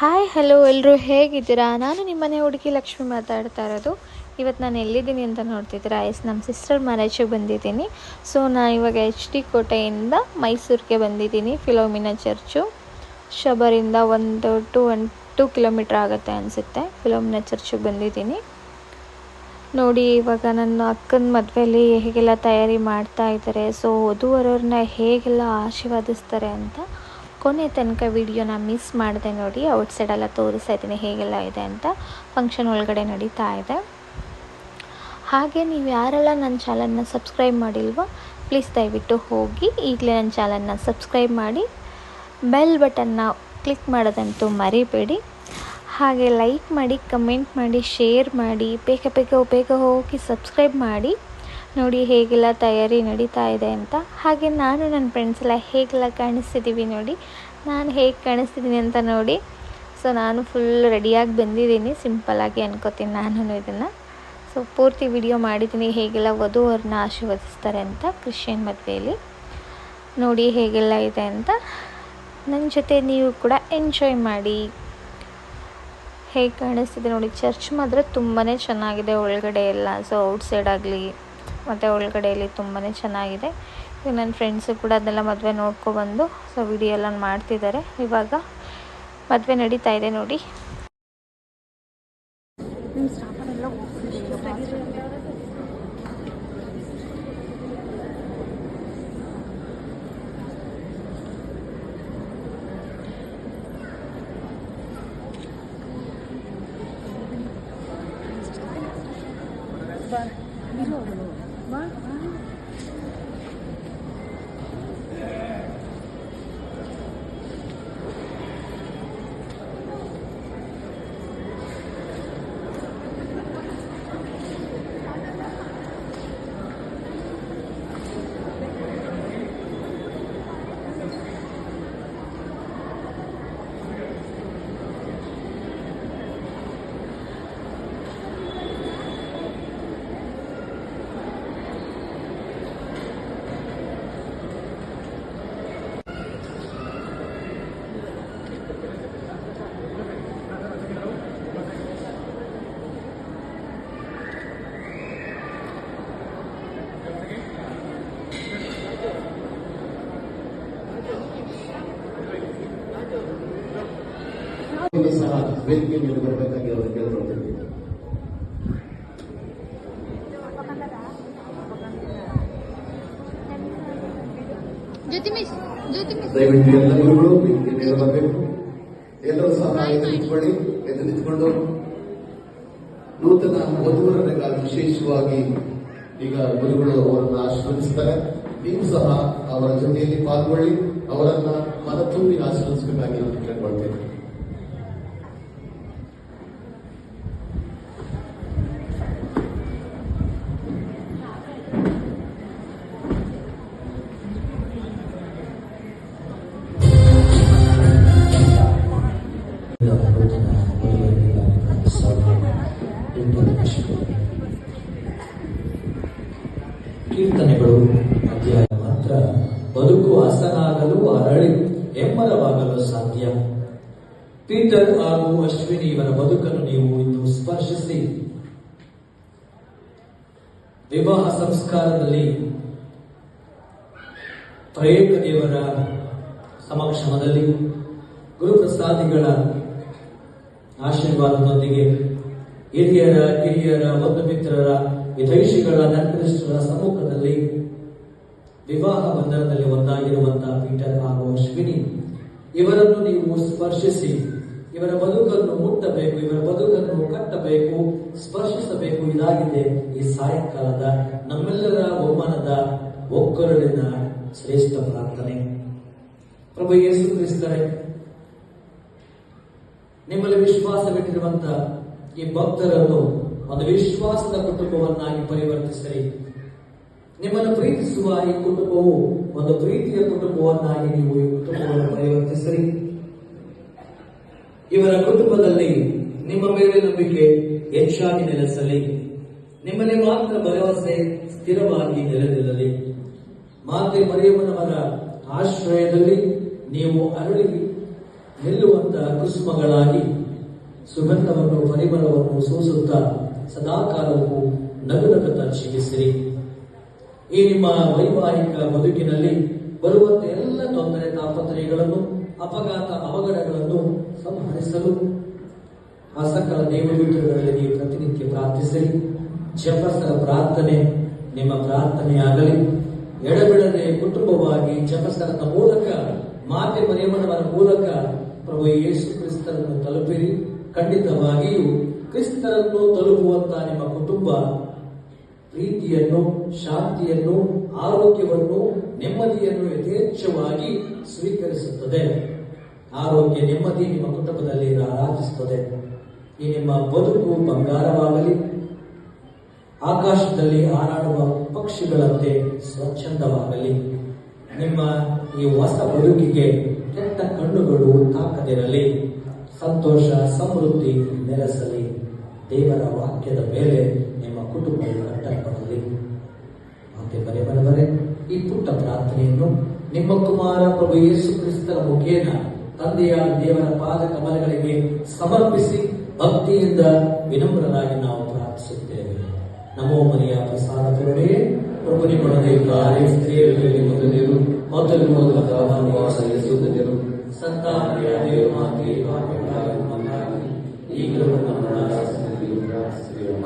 Hi hello ಎಲ್ಲರೂ ಹೇಗಿದ್ದೀರಾ? ನಾನು ನಿಮ್ಮನೆ ಹುಡುಗಿ ಲಕ್ಷ್ಮಿ ಮಾತಾಡ್ತಾ ಇರೋದು. ಇವತ್ತು ನಾನು ಎಲ್ಲಿದ್ದೀನಿ ಅಂತ ನೋಡ್ತಿದ್ದೀರಾ? ಎಸ್, ನಮ್ಮ ಸಿಸ್ಟರ್ ಮ್ಯಾರೇಜಿಗೆ ಬಂದಿದ್ದೀನಿ. ಸೊ ನಾನು ಇವಾಗ ಎಚ್ ಡಿ ಕೋಟೆಯಿಂದ ಮೈಸೂರಿಗೆ ಬಂದಿದ್ದೀನಿ ಫಿಲೋಮಿನಾ ಚರ್ಚು ಶಬರಿಂದ ಒಂದು ಟು ಒನ್, ಟು ಕಿಲೋಮೀಟ್ರ್ ಆಗುತ್ತೆ ಅನಿಸುತ್ತೆ. ಫಿಲೋಮಿನಾ ಚರ್ಚಿಗೆ ಬಂದಿದ್ದೀನಿ. ನೋಡಿ, ಇವಾಗ ನನ್ನ ಅಕ್ಕನ ಮದುವೆಯಲ್ಲಿ ಹೇಗೆಲ್ಲ ತಯಾರಿ ಮಾಡ್ತಾ ಇದ್ದಾರೆ. ಸೊ ವಧುವರವ್ರನ್ನ ಹೇಗೆಲ್ಲ ಆಶೀರ್ವಾದಿಸ್ತಾರೆ ಅಂತ ಕೊನೆ ತನಕ ವಿಡಿಯೋನ ಮಿಸ್ ಮಾಡಿದೆ ನೋಡಿ ಔಟ್ ಸೈಡೆಲ್ಲ ತೋರಿಸ್ತಾ ಇದ್ದೀನಿ ಹೇಗೆಲ್ಲ ಇದೆ ಅಂತ. ಫಂಕ್ಷನ್ ಒಳಗಡೆ ನಡೀತಾ ಇದೆ. ಹಾಗೆ ನೀವು ಯಾರೆಲ್ಲ ನನ್ನ ಚಾನಲ್ನ ಸಬ್ಸ್ಕ್ರೈಬ್ ಮಾಡಿಲ್ವೋ ಪ್ಲೀಸ್ ದಯವಿಟ್ಟು ಹೋಗಿ ಈಗಲೇ ನನ್ನ ಚಾನಲ್ನ ಸಬ್ಸ್ಕ್ರೈಬ್ ಮಾಡಿ ಬೆಲ್ ಬಟನ್ನ ಕ್ಲಿಕ್ ಮಾಡೋದಂತೂ ಮರಿಬೇಡಿ. ಹಾಗೆ ಲೈಕ್ ಮಾಡಿ ಕಮೆಂಟ್ ಮಾಡಿ ಶೇರ್ ಮಾಡಿ, ಬೇಗ ಬೇಗ ಬೇಗ ಹೋಗಿ ಸಬ್ಸ್ಕ್ರೈಬ್ ಮಾಡಿ. ನೋಡಿ ಹೇಗೆಲ್ಲ ತಯಾರಿ ನಡೀತಾ ಇದೆ ಅಂತ. ಹಾಗೆ ನಾನು ನನ್ನ ಫ್ರೆಂಡ್ಸ್ ಎಲ್ಲ ಹೇಗೆಲ್ಲ ಕಾಣಿಸ್ತಿದ್ದೀವಿ ನೋಡಿ. ನಾನು ಹೇಗೆ ಕಾಣಿಸ್ತಿದ್ದೀನಿ ಅಂತ ನೋಡಿ. ಸೊ ನಾನು ಫುಲ್ ರೆಡಿಯಾಗಿ ಬಂದಿದ್ದೀನಿ. ಸಿಂಪಲ್ಲಾಗಿ ಅನ್ಕೋತೀನಿ ನಾನು ಇದನ್ನು. ಸೊ ಪೂರ್ತಿ ವಿಡಿಯೋ ಮಾಡಿದ್ದೀನಿ ಹೇಗೆಲ್ಲ ವಧುವರನ್ನ ಆಶೀರ್ವದಿಸ್ತಾರೆ ಅಂತ ಕ್ರಿಶ್ಚಿಯನ್ ಮದುವೆಯಲ್ಲಿ ನೋಡಿ ಹೇಗೆಲ್ಲ ಇದೆ ಅಂತ. ನನ್ನ ಜೊತೆ ನೀವು ಕೂಡ ಎಂಜಾಯ್ ಮಾಡಿ. ಹೇಗೆ ಕಾಣಿಸ್ತಿದೆ ನೋಡಿ. ಚರ್ಚ್ ಮಾತ್ರ ತುಂಬಾ ಚೆನ್ನಾಗಿದೆ ಒಳಗಡೆ ಎಲ್ಲ. ಸೊ ಔಟ್ಸೈಡ್ ಆಗಲಿ. ಮತ್ತು ಒಳಗಡೆಯಲ್ಲಿ ತುಂಬಾ ಚೆನ್ನಾಗಿದೆ. ನನ್ನ ಫ್ರೆಂಡ್ಸು ಕೂಡ ಅದನ್ನೆಲ್ಲ ಮದುವೆ ನೋಡ್ಕೊಬಂದು ಸೊ ವಿಡಿಯೋ ಎಲ್ಲ ಮಾಡ್ತಿದ್ದಾರೆ. ಇವಾಗ ಮದುವೆ ನಡೀತಾ ಇದೆ ನೋಡಿ. ಇಲ್ಲಿ ವೇದಿಕೆ ಮೇಲೆ ಬರಬೇಕಾಗಿ ಅವರು ಮಿಸ್ ದಯವಿಟ್ಟು ಎಲ್ಲ ಗುರುಗಳು ವೇದಿಕೆ ಮೇಲೆ ಬರಬೇಕು. ಎಲ್ಲರೂ ಸಹ ಎದುರಿಸಿಕೊಳ್ಳಿ ನಿಂತ್ಕೊಳ್ಳಿ ಎದ್ದು ನಿಂತ್ಕೊಂಡು. ನೂತನ ವಧುವರರಿಗಾಗಿ ವಿಶೇಷವಾಗಿ ಈಗ ಗುರುಗಳು ಅವರನ್ನು ಆಶೀರ್ವದಿಸ್ತಾರೆ. ನೀವು ಸಹ ಅವರ ಜೊತೆಯಲ್ಲಿ ಪಾಲ್ಗೊಳ್ಳಿ ಅವರನ್ನ ಮನ ತುಂಬಿ ಕೀರ್ತನೆಗಳು ಅಧ್ಯಾಯ ಮಾತ್ರ. ಬದುಕು ಹಸನಾಗಲು ಅರಳಿ, ಹೆಮ್ಮರವಾಗಲು ಸಾಧ್ಯ. ಪೀಟರ್ ಹಾಗೂ ಅಶ್ವಿನಿ ಇವರ ಬದುಕನ್ನು ನೀವು ಇಂದು ಸ್ಪರ್ಶಿಸಿ. ವಿವಾಹ ಸಂಸ್ಕಾರದಲ್ಲಿ ಪ್ರಯೋಗ ದೇವರ ಸಮಕ್ಷಮದಲ್ಲಿ ಗುರುಪ್ರಸಾದಿಗಳ ಆಶೀರ್ವಾದದೊಂದಿಗೆ ಹಿರಿಯರ, ಕಿರಿಯರ, ಬಂಧು ಮಿತ್ರರ ಹಿತೈಷಿಗಳ ನೆಂಟರಿಷ್ಟರ ಸಮ್ಮುಖದಲ್ಲಿ ವಿವಾಹ ಬಂಧನದಲ್ಲಿ ಒಂದಾಗಿರುವಂತಹ ಪೀಟರ್ ಹಾಗೂ ಅಶ್ವಿನಿ, ಇವರನ್ನು ನೀವು ಸ್ಪರ್ಶಿಸಿ, ಇವರ ಬದುಕನ್ನು ಮುಟ್ಟಬೇಕು, ಇವರ ಬದುಕನ್ನು ಕಟ್ಟಬೇಕು, ಸ್ಪರ್ಶಿಸಬೇಕು ಇದಾಗಿದೆ ಈ ಸಾಯಂಕಾಲದ ನಮ್ಮೆಲ್ಲರ ಒಮ್ಮನದ ಒಕ್ಕರಳಿನ ಶ್ರೇಷ್ಠ ಪ್ರಾರ್ಥನೆ. ಪ್ರಭು ಯೇಸು ಕ್ರಿಸ್ತರೇ, ನಿಮ್ಮಲ್ಲಿ ವಿಶ್ವಾಸವಿಟ್ಟಿರುವಂತ ಈ ಭಕ್ತರನ್ನು ಒಂದು ವಿಶ್ವಾಸದ ಕುಟುಂಬವನ್ನಾಗಿ ಪರಿವರ್ತಿಸಿರಿ ನಿಮ್ಮನ್ನು ಪ್ರೀತಿಸುವ ಈ ಕುಟುಂಬವು ಒಂದು ಪ್ರೀತಿಯ ಕುಟುಂಬವನ್ನಾಗಿ ನೀವು ಈ ಕುಟುಂಬವನ್ನು ಪರಿವರ್ತಿಸಿರಿ ಇವರ ಕುಟುಂಬದಲ್ಲಿ ನಿಮ್ಮ ಮೇಲೆ ನಂಬಿಕೆ ಹೆಚ್ಚಾಗಿ ನೆಲೆಸಲಿ. ನಿಮ್ಮಲ್ಲಿ ಮಾತ್ರ ಭರವಸೆ ಸ್ಥಿರವಾಗಿ ನೆಲೆದಿರಲಿ ಮಾತೆ ಮರಿಯಮ್ಮನವರ ಆಶ್ರಯದಲ್ಲಿ ನೀವು ಅರಳಿ ನಿಲ್ಲುವಂತಹ ಕುಸುಮಗಳಾಗಿ ಸುಗಂಧವನ್ನು, ಪರಿಮಳವನ್ನು ಸೂಸುತ್ತಾ ಸದಾಕಾಲವು ನಗುನಗುತ್ತಾ ಜೀವಿಸಿರಿ ಈ ನಿಮ್ಮ ವೈವಾಹಿಕ ಬದುಕಿನಲ್ಲಿ ಬರುವಂತ ಎಲ್ಲ ತೊಂದರೆ, ತಾಪತ್ರಯಗಳನ್ನು, ಅಪಘಾತ, ಅವಘಡಗಳನ್ನು ಸಂಹರಿಸಲು ಆ ಸಕಲ ದೇವದೂತರುಗಳಲ್ಲಿ ನೀವು ಪ್ರತಿನಿತ್ಯ ಪ್ರಾರ್ಥಿಸಿರಿ. ಜಪಸರ ಪ್ರಾರ್ಥನೆ ನಿಮ್ಮ ಪ್ರಾರ್ಥನೆಯಾಗಲಿ ಎಡಬಿಡದೆ ಕುಟುಂಬವಾಗಿ ಜಪಸರದ ಮೂಲಕ ಮಾತೆ ಮರಿಯಮ್ಮನವರ ಮೂಲಕ ಪ್ರಭು ಯೇಸು ಕ್ರಿಸ್ತರನ್ನು ತಲುಪಿರಿ. ಖಂಡಿತವಾಗಿಯೂ ಕ್ರಿಸ್ತರನ್ನು ತಲುಪುವಂತ ನಿಮ್ಮ ಕುಟುಂಬ, ಪ್ರೀತಿಯನ್ನು, ಶಾಂತಿಯನ್ನು, ಆರೋಗ್ಯವನ್ನು, ನೆಮ್ಮದಿಯನ್ನು ಯಥೇಚ್ಛವಾಗಿ ಸ್ವೀಕರಿಸುತ್ತದೆ. ಆರೋಗ್ಯ, ನೆಮ್ಮದಿ ನಿಮ್ಮ ಕುಟುಂಬದಲ್ಲಿ ರಾರಾಜಿಸುತ್ತದೆ ಈ ನಿಮ್ಮ ಬದುಕು ಬಂಗಾರವಾಗಲಿ. ಆಕಾಶದಲ್ಲಿ ಹಾರಾಡುವ ಪಕ್ಷಿಗಳಂತೆ ಸ್ವಚ್ಛಂದವಾಗಲಿ. ನಿಮ್ಮ ಈ ಹೊಸ ಬದುಕಿಗೆ ಕೆಟ್ಟ ಕಣ್ಣುಗಳು ತಾಕದಿರಲಿ. ಸಂತೋಷ, ಸಮೃದ್ಧಿ ನೆಲೆಸಲಿ. ದೇವರ ವಾಕ್ಯದ ಮೇಲೆ ನಿಮ್ಮ ಕುಟುಂಬದ ಕಟ್ಟಲ್ಪಡಲಿ ಮತ್ತೆ ಬರೆ ಬರೆ ಬರೆ ಈ ಪುಟ್ಟ ಪ್ರಾರ್ಥನೆಯನ್ನು ನಿಮ್ಮ ಕುಮಾರ ಪ್ರಭು ಯೇಸು ಕ್ರಿಸ್ತರ ಮುಖೇನ ತಂದೆಯ ದೇವರ ಪಾದ ಕಮಲಗಳಿಗೆ ಸಮರ್ಪಿಸಿ ಭಕ್ತಿಯಿಂದ ವಿನಮ್ರರಾಗಿ ನಾವು ಪ್ರಾರ್ಥಿಸುತ್ತೇವೆ. ನಮೋ ಮನೆಯ ಪ್ರಸಾದ ಕರುಣೆ ಪ್ರಭು ನಿಮ್ಮೊಡನೆ ಇದ್ದಾರೆ ಸ್ತ್ರೀಯರಲ್ಲಿ ಮೊದಲಿರು ಮೊದಲು ಮೊದಲ ವಾಸ ಯೇಸುತ್ತೇರು ಸಂತಾನ ಈಗಲೂ ನಮ್ಮ ಮರಣಾಸನ್ನದಲ್ಲಿ ಪ್ರಾರ್ಥಿಸಿರಿ.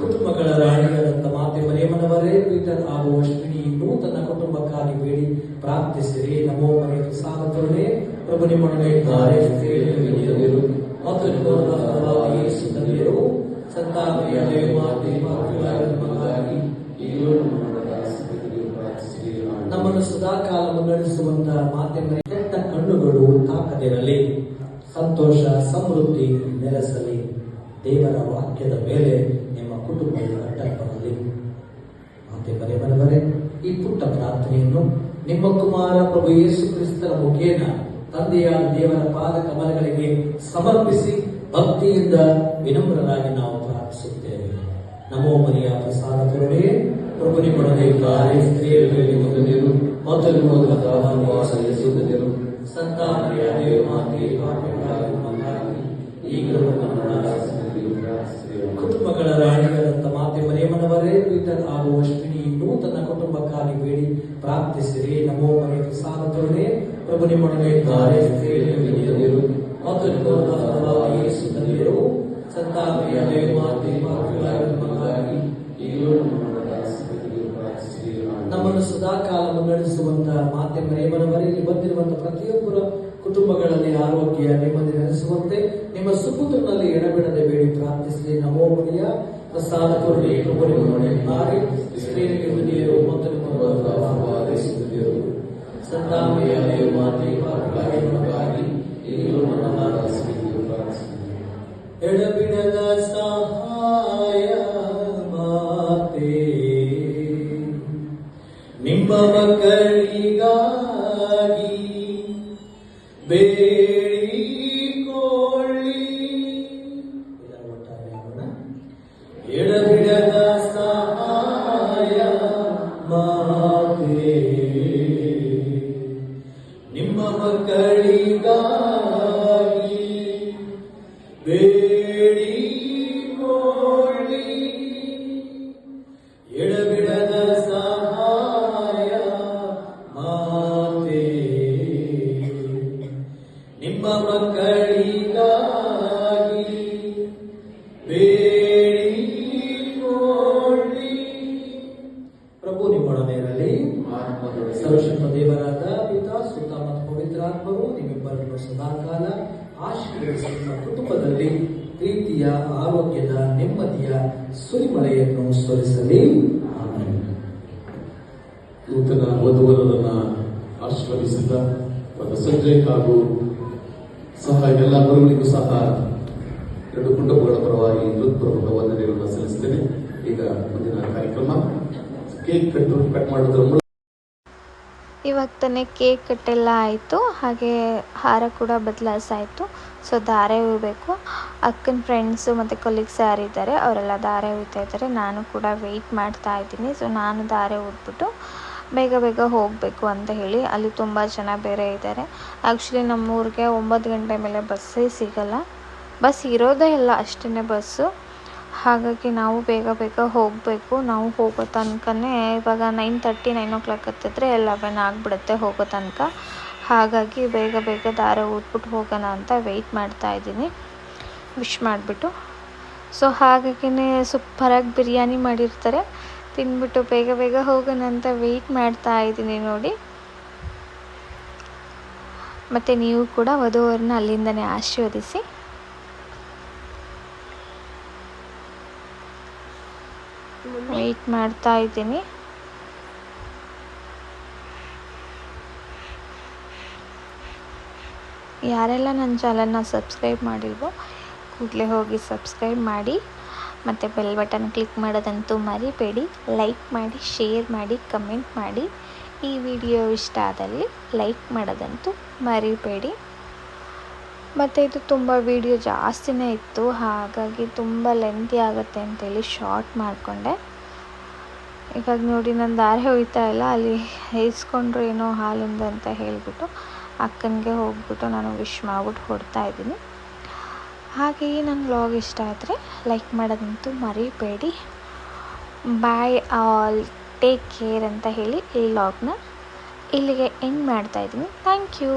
ಕುಟುಂಬಗಳ ರಾಣಿಗಳಂತ ಮಾತೆ ಮರಿಯಮ್ಮನವರೇ ಪೀಟರ್ ಆಗುವ ಅಶ್ವಿನಿ ನೂತನ ಕುಟುಂಬಕ್ಕಾಗಿ ಬೇಡಿ ಪ್ರಾರ್ಥಿಸಿರಿ. ನಮೋ ಮರಿಯ ಕರುಣೆ ಪ್ರಭು ನಿಮ್ಮೊಡನೆ ಪ್ರಾರ್ಥಿಸಿರಿ. ನಮ್ಮನ್ನು ಸದಾಕಾಲ ಮುನ್ನಡೆಸುವಂತ ಮಾತೆ ಮಾಧ್ಯಮ ಕೆಟ್ಟ ಕಣ್ಣುಗಳು ತಾಕದಿರಲಿ. ಸಂತೋಷ, ಸಮೃದ್ಧಿ ದೇವರ ವಾಕ್ಯದ ಮೇಲೆ ನಿಮ್ಮ ಕುಟುಂಬ ಅಡ್ಡಪ್ಪನಲ್ಲಿ ಮತ್ತೆ ಬರೆ ಬರೆ ಈ ಪುಟ್ಟ ಪ್ರಾರ್ಥನೆಯನ್ನು ನಿಮ್ಮ ಕುಮಾರ ಪ್ರಭು ಯೇಸು ಕ್ರಿಸ್ತರ ಮುಖೇನ ತಂದೆಯ ದೇವರ ಪಾದ ಕಮಲಗಳಿಗೆ ಸಮರ್ಪಿಸಿ ಭಕ್ತಿಯಿಂದ ವಿನಮ್ರರಾಗಿ ನಾವು ಪ್ರಾರ್ಥಿಸುತ್ತೇವೆ. ನಮೋ ಮರಿಯ ಪ್ರಸಾದ ಕರುಣೆ ಪ್ರಭು ನಿಮ್ಮೊಡನೆ ಇದ್ದಾರೆ ಸ್ತ್ರೀಯರಲ್ಲಿ ಮೊದಲಿರು ಮೊದಲು ಮೊದಲ ಕಾಲವಾಸ ಯೇಸುತ್ತೇರು ಸಂತಾನ ಮರಣಾಸನ್ನದಲ್ಲಿ ಪ್ರಾರ್ಥಿಸಿರಿ. ಕುಟುಂಬಗಳ ರಾಣಿಗಳಂತ ಮಾತೆ ಮರಿಯಮ್ಮನವರೇ ಪೀಟರ್ ಹಾಗೂ ಅಶ್ವಿನಿ ನೂತನ ಕುಟುಂಬಕ್ಕಾಗಿ ಬೇಡಿ ಪ್ರಾರ್ಥಿಸಿರಿ ನಮೋ ಮರಿಯ ಪ್ರಸಾದ ಕರುಣೆ ಆಗುವ ನಿಮ್ಮೊಡನೆ ತನ್ನ ಕುಟುಂಬಕ್ಕಾಗಿ ಬೇಡಿ ಮೊದಲು ಮೊದಲ ಫಲವಾದ ಯೇಸು ಪ್ರಭು ನಿಮ್ಮೊಡನೆ ಪ್ರಾರ್ಥಿಸಿರಿ. ನಮ್ಮನ್ನು ಸದಾಕಾಲ ಮುನ್ನಡೆಸುವಂತ ಮಾತೆ ಇಲ್ಲಿ ಬಂದಿರುವಂತಹ ಪ್ರತಿಯೊಬ್ಬರ ಕುಟುಂಬಗಳಲ್ಲಿ ಆರೋಗ್ಯ ನೆಮ್ಮದಿ ನೆಲೆಸುವಂತೆ ನಿಮ್ಮ ಸುಪುತ್ರನಲ್ಲಿ ಎಡಬಿಡದೆ ಬೇಡಿ ಪ್ರಾರ್ಥಿಸಿ ನಮೋ ಮರಿಯ ಪ್ರಸಾದ ಕೊರಲಿ ಮಾಡಿ ಸ್ತ್ರೀಯರಿಗೆ ನೀರು ಮೊದಲು ಮೊದಲ ಯೇಸುವಿನರು. ಸಂತಾನದ ದೇವಮಾತೆ ಪಾಪಿಗಳಾಗಿ ನಮಗಾಗಿ ಈಗಲೂ ಪ್ರಾರ್ಥಿಸಿರಿ. ಎಡಬಿಡದ ಸಹಾಯ ಮಾತೆ ನಿಮ್ಮ ಮಕ್ಕಳಿಗಾಗಿ ನೂತನ ವಧುವರರನ್ನ ಆಶೀರ್ವದಿಸಿದ ಮತ್ತು ಸಂಜಯ್ ಹಾಗೂ ಸಹ ಎಲ್ಲ ಗುರುಗಳಿಗೂ ಸಹ ಎರಡು ಕುಟುಂಬಗಳ ಪರವಾಗಿ ಹೃತ್ಪೂರ್ವಕ ವಂದನೆಗಳನ್ನು ಸಲ್ಲಿಸುತ್ತೇನೆ ಈಗ ಮುಂದಿನ ಕಾರ್ಯಕ್ರಮ, ಕೇಕ್ ಕಟ್ಟು, ಕಟ್ ಮಾಡೋದ್ರ ಮೂಲಕ. ಇವಾಗ ತಾನೇ ಕೇಕ್ ಕಟ್ಟೆಲ್ಲ ಆಯಿತು, ಹಾಗೆ ಹಾರ ಕೂಡ ಬದಲಾಯಿಸಾಯಿತು. ಸೊ ದಾರೆ ಹೂಬೇಕು ಅಕ್ಕನ ಫ್ರೆಂಡ್ಸು ಮತ್ತು ಕೊಲೀಗ್ಸ್ ಯಾರಿದ್ದಾರೆ, ಅವರೆಲ್ಲ ದಾರೆ ಹೂಯ್ತಾ ಇದ್ದಾರೆ. ನಾನು ಕೂಡ ವೆಯ್ಟ್ ಮಾಡ್ತಾ ಇದ್ದೀನಿ. ಸೊ ನಾನು ದಾರೆ ಊದ್ಬಿಟ್ಟು ಬೇಗ ಬೇಗ ಹೋಗಬೇಕು ಅಂತ ಹೇಳಿ ಅಲ್ಲಿ ತುಂಬ ಜನ ಬೇರೆ ಇದ್ದಾರೆ. ಆ್ಯಕ್ಚುಲಿ ನಮ್ಮೂರಿಗೆ ಒಂಬತ್ತು ಗಂಟೆ ಮೇಲೆ ಬಸ್ಸೇ ಸಿಗಲ್ಲ. ಬಸ್ ಇರೋದೇ ಇಲ್ಲ ಅಷ್ಟೇ ಬಸ್ಸು ಹಾಗಾಗಿ ನಾವು ಬೇಗ ಬೇಗ ಹೋಗಬೇಕು. ನಾವು ಹೋಗೋ ತನಕನೇ ಇವಾಗ nine thirty nine o'clock ಹತ್ತಿದ್ರೆ ಲೆವೆನ್ ಆಗಿಬಿಡುತ್ತೆ ಹೋಗೋ ತನಕ. ಹಾಗಾಗಿ ಬೇಗ ಬೇಗ ದಾರ ಊದ್ಬಿಟ್ಟು ಹೋಗೋಣ ಅಂತ ವೆಯ್ಟ್ ಮಾಡ್ತಾ ಇದ್ದೀನಿ. ವಿಶ್ ಮಾಡಿಬಿಟ್ಟು. ಸೊ ಹಾಗಾಗಿನೇ ಸೂಪರಾಗಿ ಬಿರಿಯಾನಿ ಮಾಡಿರ್ತಾರೆ. ತಿಂದ್ಬಿಟ್ಟು ಬೇಗ ಬೇಗ ಹೋಗೋಣ ಅಂತ ವೆಯ್ಟ್ ಮಾಡ್ತಾ ಇದ್ದೀನಿ ನೋಡಿ. ಮತ್ತು ನೀವು ಕೂಡ ವಧುವರನ್ನ ಅಲ್ಲಿಂದನೇ ಆಶೀರ್ವದಿಸಿ. ವೆಯ್ಟ್ ಮಾಡ್ತಾ ಇದ್ದೀನಿ. ಯಾರೆಲ್ಲ ನನ್ನ ಚಾನಲ್ನ ಸಬ್ಸ್ಕ್ರೈಬ್ ಮಾಡಿಲ್ವೋ, ಕೂಡಲೇ ಹೋಗಿ ಸಬ್ಸ್ಕ್ರೈಬ್ ಮಾಡಿ. ಮತ್ತು ಬೆಲ್ ಬಟನ್ ಕ್ಲಿಕ್ ಮಾಡೋದಂತೂ ಮರಿಬೇಡಿ. ಲೈಕ್ ಮಾಡಿ ಶೇರ್ ಮಾಡಿ ಕಮೆಂಟ್ ಮಾಡಿ. ಈ ವಿಡಿಯೋ ಇಷ್ಟ ಆದಲ್ಲಿ ಲೈಕ್ ಮಾಡೋದಂತೂ ಮರಿಬೇಡಿ. ಮತ್ತು ಇದು ತುಂಬ ವಿಡಿಯೋ ಜಾಸ್ತಿನೇ ಇತ್ತು. ಹಾಗಾಗಿ ತುಂಬ ಲೆಂತಿ ಆಗುತ್ತೆ ಅಂತೇಳಿ ಶಾರ್ಟ್ ಮಾಡಿಕೊಂಡೆ. ಇವಾಗ ನೋಡಿ ನನ್ನ ದಾರಿ ಹೋಗ್ತಾ ಇಲ್ಲ. ಅಲ್ಲಿ ಇಸ್ಕೊಂಡ್ರು ಏನೋ ಹಾಲಿಂದ ಅಂತ ಹೇಳಿಬಿಟ್ಟು ಅಕ್ಕನಿಗೆ ಹೋಗ್ಬಿಟ್ಟು ನಾನು ವಿಶ್ ಮಾಡ್ಬಿಟ್ಟು ಹೊಡ್ತಾ ಇದ್ದೀನಿ. ಹಾಗೆಯೇ ನನ್ನ ವ್ಲಾಗ್ ಇಷ್ಟ ಆದರೆ ಲೈಕ್ ಮಾಡೋದಂತೂ ಮರಿಬೇಡಿ. ಬಾಯ್ ಆಲ್ ಟೇಕ್ ಕೇರ್ ಅಂತ ಹೇಳಿ ಈ ವ್ಲಾಗ್ನ ಇಲ್ಲಿಗೆ ಎಂಡ್ ಮಾಡ್ತಾ ಇದ್ದೀನಿ. Thank you